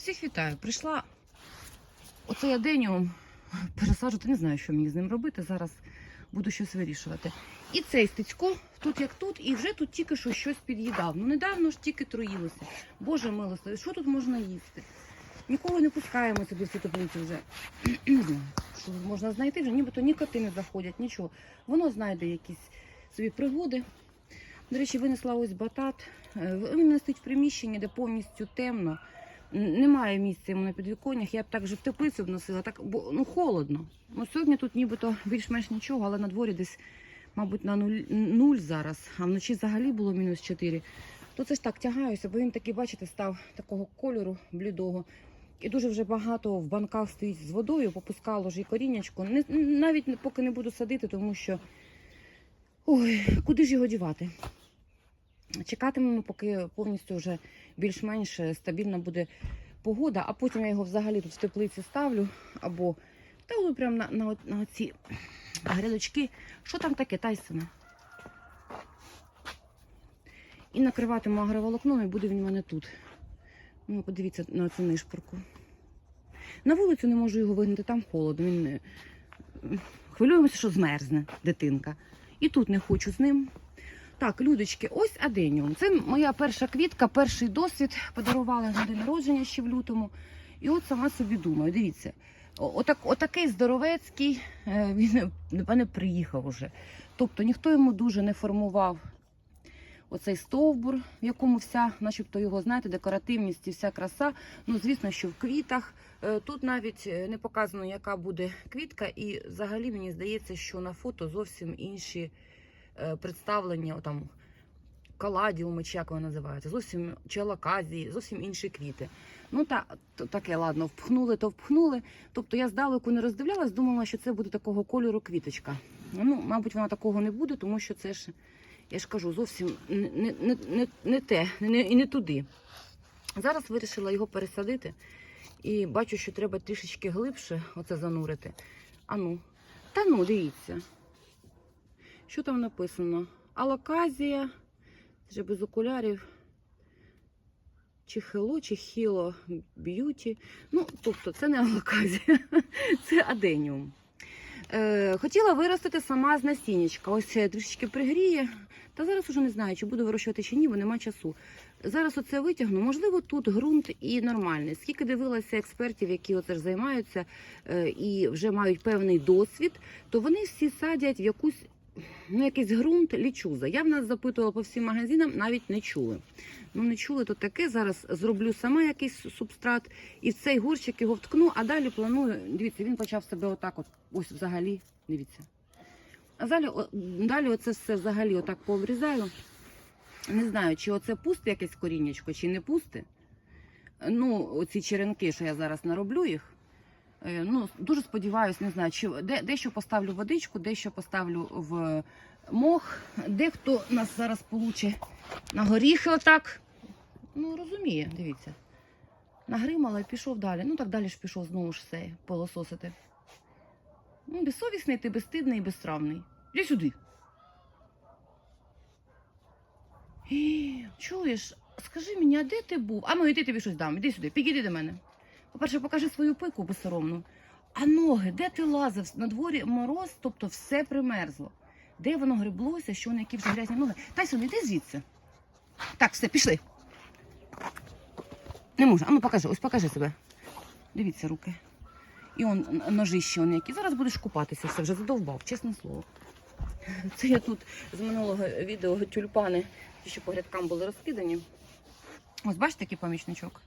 Всіх вітаю. Прийшла оцей аденіум пересаджувати. Не знаю, що мені з ним робити. Зараз буду щось вирішувати. І цей стецько тут як тут, і вже тут тільки що щось під'їдав. Ну недавно ж тільки троїлося. Боже милостивий, що тут можна їсти? Нікого не пускаємо сюди в цю теплицю вже. Що можна знайти вже, нібито ні коти не заходять, нічого. Воно знайде якісь собі пригоди. До речі, винесла ось батат. Е, Він стоїть в приміщенні, де повністю темно. Немає місця йому на підвіконнях. Я б так же в теплицю вносила, так бо ну холодно. Ну сьогодні тут нібито більш-менш нічого, але на дворі десь, мабуть, на нуль, нуль зараз, а вночі взагалі було мінус 4. То це ж так тягаюся, бо він такий, бачите, став такого кольору блідого. І дуже вже багато в банках стоїть з водою, попускало ж і коріннячко. Не, навіть поки не буду садити, тому що ой, куди ж його дівати? Чекатимемо, поки повністю вже більш-менш стабільна буде погода, а потім я його взагалі тут в теплиці ставлю або ставлю прямо на, на, на ці грядочки. Що там таке, Тайсоне? І накриватиму агроволокном, і буде він у мене тут. Ну, подивіться на цю нишпорку. На вулицю не можу його вигнати, там холодно. Він е, хвилюємося, що змерзне дитинка. І тут не хочу з ним. Так, людочки, ось аденіум. Це моя перша квітка, перший досвід. Подарували на день народження ще в лютому. І от сама собі думаю, дивіться, отак, отакий здоровецький, е, він, напевне, приїхав уже. Тобто ніхто йому дуже не формував оцей стовбур, в якому вся, начебто його, знаєте, декоративність і вся краса. Ну, звісно, що в квітах. Е, Тут навіть е, не показано, яка буде квітка, і взагалі мені здається, що на фото зовсім інші е, представлення, там каладіуми, чи як вони називаються, зовсім чи алаказії, зовсім інші квіти. Ну та то таке, ладно, впхнули, то впхнули. Тобто я здалеку не роздивлялась, думала, що це буде такого кольору квіточка. Ну, мабуть, вона такого не буде, тому що це ж, я ж кажу, зовсім не, не, не, не те, не, і не туди. Зараз вирішила його пересадити. І бачу, що треба трішечки глибше оце занурити. А ну, та ну, дивіться. Що там написано? Алаказія, вже без окулярів. Чи хело, чи хіло б'юті. Ну, тобто, це не алаказія, це аденіум. Е, хотіла виростити сама з насіннячка. Ось е, трішечки пригріє. Та зараз уже не знаю, чи буду вирощувати чи ні, бо нема часу. Зараз оце витягну. Можливо, тут ґрунт і нормальний. Скільки дивилася експертів, які оце ж займаються е, і вже мають певний досвід, то вони всі садять в якусь ну, якийсь ґрунт лічуза. Я в нас запитувала по всім магазинам, навіть не чули. Ну не чули то таке. Зараз зроблю сама якийсь субстрат і в цей горщик його вткну, а далі планую. Дивіться, він почав себе отак, от ось взагалі. Дивіться. А далі, далі оце все взагалі отак пообрізаю. Не знаю, чи оце пусте якесь коріннячко, чи не пусте. Ну, оці черенки, що я зараз нароблю їх. Е, Ну, дуже сподіваюся, не знаю, чи де, дещо поставлю водичку, дещо поставлю в мох, дехто нас зараз получе на горіхи отак. Ну, розуміє, дивіться. Нагримала і пішов далі. Ну так далі ж пішов знову ж все полососити. Ну, безсовісний, ти безстидний і безсрамний. Іди сюди. Чуєш, скажи мені, а де ти був? А ну йди тобі щось дам, іди сюди, підійди до мене. По-перше, покажи свою пику безсоромну. А ноги, де ти лазив? На дворі мороз, тобто все примерзло. Де воно греблося, що на які вже грязні ноги? Тайсон, іди звідси. Так, все, пішли. Не можу. А ну покажи, ось покажи себе. Дивіться руки. І он ножище, он які. Зараз будеш купатися, все вже задовбав, чесне слово. Це я тут з минулого відео тюльпани, що по грядкам були розкидані. Ось бачите, який помічничок.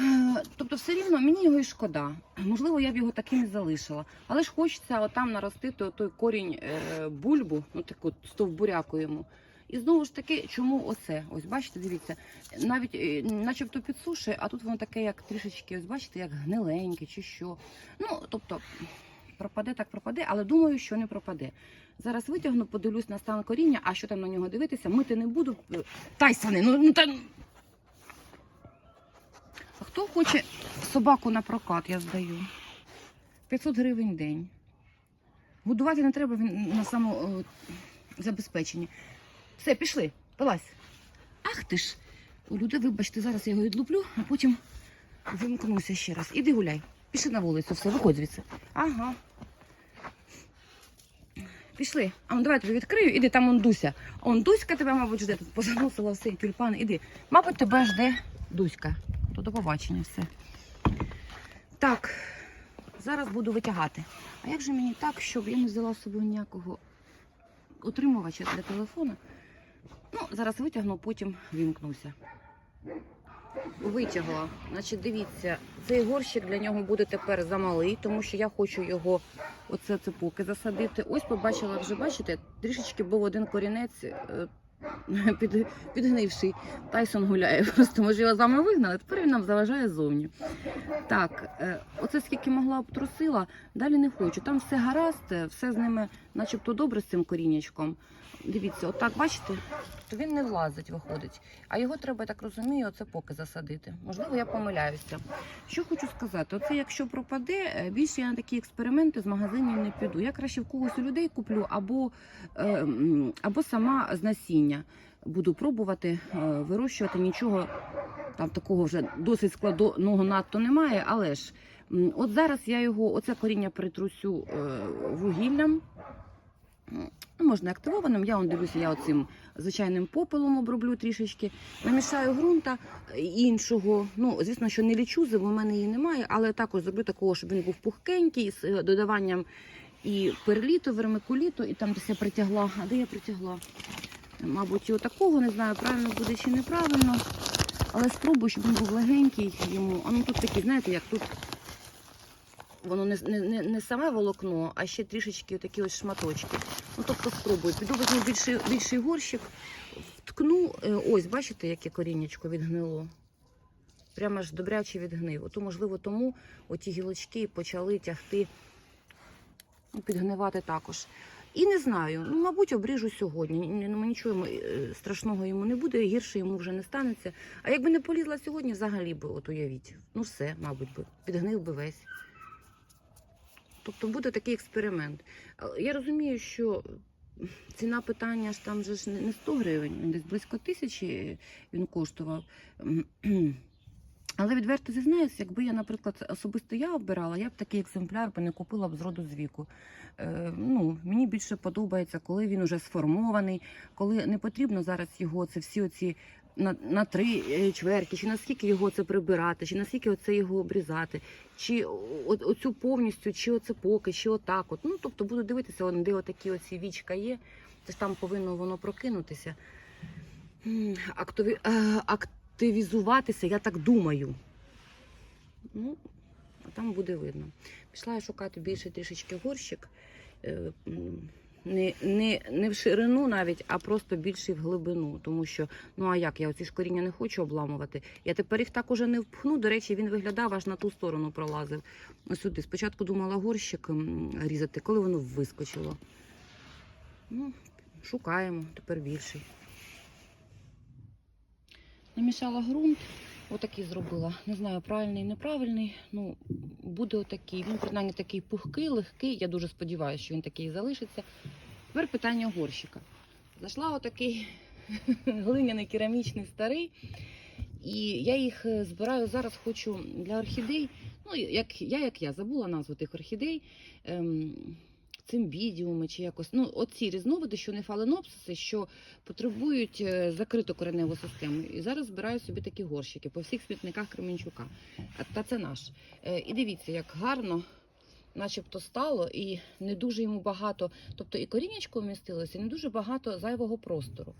Е, Тобто, все рівно мені його і шкода. Можливо, я б його таким і залишила. Але ж хочеться отам наростити той корінь е, бульбу, ну таку стовбуряку йому. І знову ж таки, чому оце? Ось бачите, дивіться, навіть е, начебто підсушує, а тут воно таке, як трішечки, ось бачите, як гниленьке чи що. Ну, тобто, пропаде, так пропаде, але думаю, що не пропаде. Зараз витягну, подивлюсь на стан коріння, а що там на нього дивитися, мити не буду. Тайсони, ну, ну та. Хто хоче собаку на прокат, я здаю. 500 гривень день. Годувати не треба він на самозабезпеченні. Все, пішли, вилазь. Ах ти ж, Люди, вибачте, зараз я його відлуплю, а потім вимкнуся ще раз. Іди гуляй. Пішли на вулицю, все, виходь звідси. Ага. Пішли. А ну давай тобі відкрию, іди там он Дуся. Он Дуська тебе, мабуть, жде. Тут позаносила все, тюльпани. Іди. Мабуть, тебе жде Дуська. То до побачення все. Так, зараз буду витягати. А як же мені так, щоб я не взяла з собою ніякого утримувача для телефона? Ну, зараз витягну, потім вімкнуся. Витягла. Значить, дивіться, цей горщик для нього буде тепер замалий, тому що я хочу його оце цепуки засадити. Ось побачила вже, бачите, трішечки був один корінець е, під, підгнивший. Тайсон гуляє. Просто може його з вами вигнали, тепер він нам заважає зовні. Так, е, оце скільки могла обтрусила, далі не хочу. Там все гаразд, е, все з ними начебто добре з цим корінячком. Дивіться, отак, бачите, то він не влазить, виходить. А його треба, я так розумію, оце поки засадити. Можливо, я помиляюся. Що хочу сказати, оце якщо пропаде, е, більше я на такі експерименти з магазинів не піду. Я краще в когось у людей куплю або, е, або сама з насіння буду пробувати е, вирощувати. Нічого там такого вже досить складного надто немає, але ж от зараз я його, оце коріння притрусю вугіллям. Ну, можна активованим. Я он дивлюся, я оцим звичайним попелом оброблю трішечки. Намішаю ґрунта іншого. Ну, звісно, що не лічузи, бо в мене її немає, але також зроблю такого, щоб він був пухкенький з е, додаванням і перліту, вермикуліту, і там десь я притягла. А де я притягла? Мабуть, і отакого, не знаю, правильно буде чи неправильно. Але спробую, щоб він був легенький йому. А ну тут такий, знаєте, як тут воно не, не, не, саме волокно, а ще трішечки такі ось шматочки. Ну, тобто спробую. Піду візьму більший, більший горщик, вткну. Е, Ось, бачите, яке коріннячко відгнило. Прямо ж добряче відгнив. Ото, можливо, тому оті гілочки почали тягти, ну, підгнивати також. І не знаю, ну, мабуть, обріжу сьогодні. Ну, нічого е, страшного йому не буде, гірше йому вже не станеться. А якби не полізла сьогодні, взагалі би, от уявіть, ну все, мабуть, би, підгнив би весь. Тобто буде такий експеримент. А Я розумію, що ціна питання ж там же ж не 100 гривень, десь близько тисячі він коштував. Але відверто зізнаюся, якби я, наприклад, особисто я обирала, я б такий екземпляр би не купила б з роду з. Е, ну, мені більше подобається, коли він уже сформований, коли не потрібно зараз його це всі оці на, на три е, чверті, чи наскільки його це прибирати, чи наскільки оце його обрізати, чи о- оцю повністю, чи оце поки, чи отак. От. Ну, тобто буду дивитися, де отакі оці вічка є, це ж там повинно воно прокинутися. Актові, е, активізуватися, я так думаю. Ну, а там буде видно. Пішла я шукати більше трішечки горщик. Е, Не, не, не в ширину навіть, а просто більше в глибину. Тому що, ну а як, я оці ж коріння не хочу обламувати. Я тепер їх так уже не впхну. До речі, він виглядав аж на ту сторону пролазив. Ось сюди. Спочатку думала горщик різати, коли воно вискочило. Ну, шукаємо, тепер більший. Намішала ґрунт, отакий зробила. Не знаю, правильний, неправильний. Ну, буде отакий. Ну, принаймні такий пухкий, легкий. Я дуже сподіваюся, що він такий залишиться. Тепер питання горщика. Зайшла отакий глиняний керамічний старий. І я їх е, збираю зараз, хочу для орхідей. Ну, як я, як я забула назву тих орхідей. Ем, цимбідіуми чи якось. Ну, оці різновиди, що не фаленопсиси, що потребують е, закриту кореневу систему. І зараз збираю собі такі горщики по всіх смітниках Кременчука. Та це наш. Е, І дивіться, як гарно. Начебто стало і не дуже йому багато, тобто і корінечко вмістилося, і не дуже багато зайвого простору.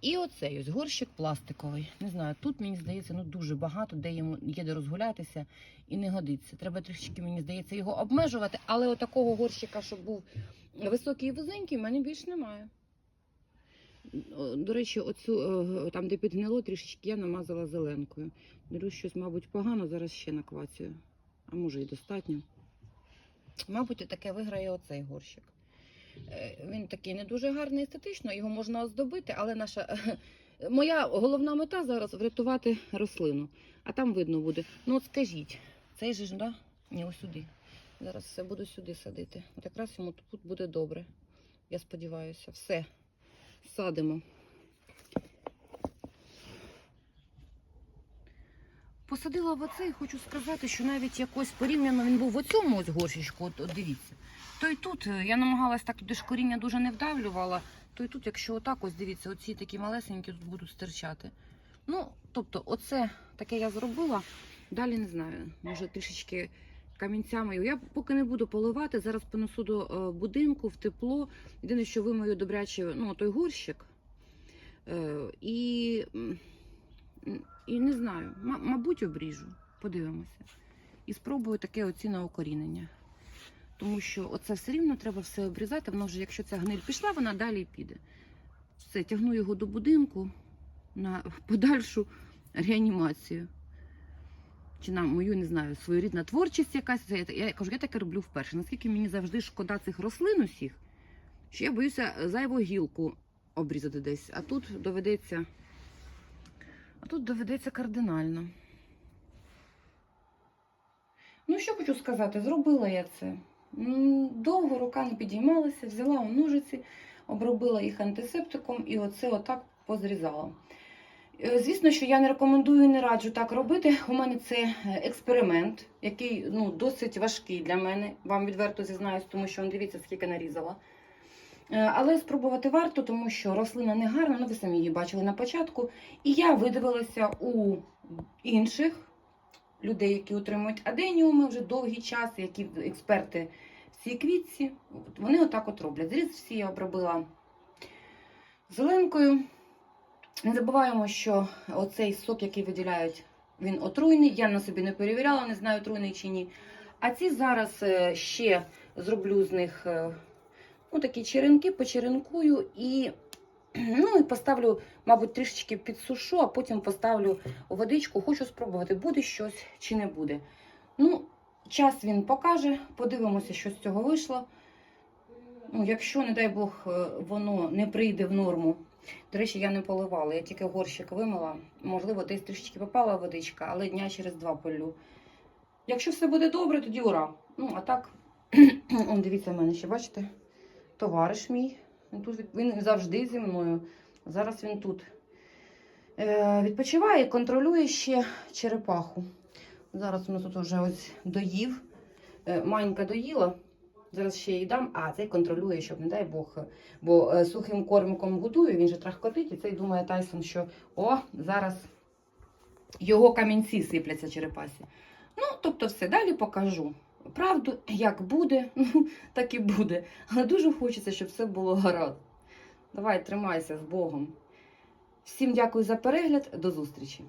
І оцей ось горщик пластиковий. Не знаю, тут мені здається, ну дуже багато, де йому є де розгулятися і не годиться. Треба трішки, мені здається, його обмежувати, але отакого горщика, щоб був високий і вузенький, в мене більш немає. До речі, оцю е, там, де підгнило, трішечки я намазала зеленкою. Дивлюсь, щось, мабуть, погано, зараз ще наквацюю. А може і достатньо. Мабуть, таке виграє оцей горщик. Е, Він такий не дуже гарний естетично, його можна оздобити, але наша моя головна мета зараз врятувати рослину. А там видно буде. Ну от скажіть, цей же ж, да? Ні, ось сюди. Зараз все буду сюди садити. От якраз йому тут буде добре. Я сподіваюся. Все. Садимо. Посадила в оце і хочу сказати, що навіть якось порівняно він був в оцьому ось горщичку, от, от дивіться. То й тут е, я намагалась так туди ж коріння дуже не вдавлювала, то й тут, якщо отак, ось дивіться, оці такі малесенькі тут будуть стирчати. Ну, тобто, оце таке я зробила. Далі не знаю, може трішечки камінцями. Я поки не буду поливати, зараз понесу до е, будинку в тепло. Єдине, що вимою добряче, ну, той горщик. Е, і, і не знаю, мабуть, обріжу, подивимося. І спробую таке оціна укорінення. Тому що оце все рівно треба все обрізати. Воно вже, якщо ця гниль пішла, вона далі піде. Все, тягну його до будинку на подальшу реанімацію. Чи на мою, не знаю, своєрідна творчість якась. Я, я кажу, я таке роблю вперше. Наскільки мені завжди шкода цих рослин усіх, що я боюся зайву гілку обрізати десь. А тут доведеться. А тут доведеться кардинально. Ну, що хочу сказати, зробила я це. Довго рука не підіймалася, взяла у ножиці, обробила їх антисептиком і оце отак позрізала. Е, Звісно, що я не рекомендую і не раджу так робити. У мене це е, експеримент, який ну, досить важкий для мене. Вам відверто зізнаюсь, тому що дивіться, скільки нарізала. Е, Але спробувати варто, тому що рослина не гарна, ну ви самі її бачили на початку. І я видивилася у інших людей, які утримують аденіуми вже довгий час, які експерти в цій квітці. Вони отак от роблять. Зріз всі я обробила зеленкою. Не забуваємо, що оцей сок, який виділяють, він отруйний. Я на собі не перевіряла, не знаю, отруйний чи ні. А ці зараз е, ще зроблю з них е, ну, такі черенки, почеренкую і, ну, і поставлю, мабуть, трішечки підсушу, а потім поставлю водичку. Хочу спробувати, буде щось чи не буде. Ну, час він покаже, подивимося, що з цього вийшло. Ну, якщо, не дай Бог, е, воно не прийде в норму. До речі, я не поливала, я тільки горщик вимила. Можливо, десь трішечки попала водичка, але дня через два полю. Якщо все буде добре, тоді ура. Ну, а так, он дивіться в мене ще, бачите? Товариш мій. Він тут він завжди зі мною. Зараз він тут е, відпочиває, контролює ще черепаху. Зараз воно тут вже ось доїв. Е, Манька доїла. Зараз ще їй дам, а цей контролює, щоб, не дай Бог, бо е, сухим кормиком годую, він же трахкотить, і цей думає Тайсон, що о, зараз його камінці сипляться черепасі. Ну, тобто, все далі покажу. Правду, як буде, так і буде. Але дуже хочеться, щоб все було гаразд. Давай, тримайся з Богом. Всім дякую за перегляд, до зустрічі!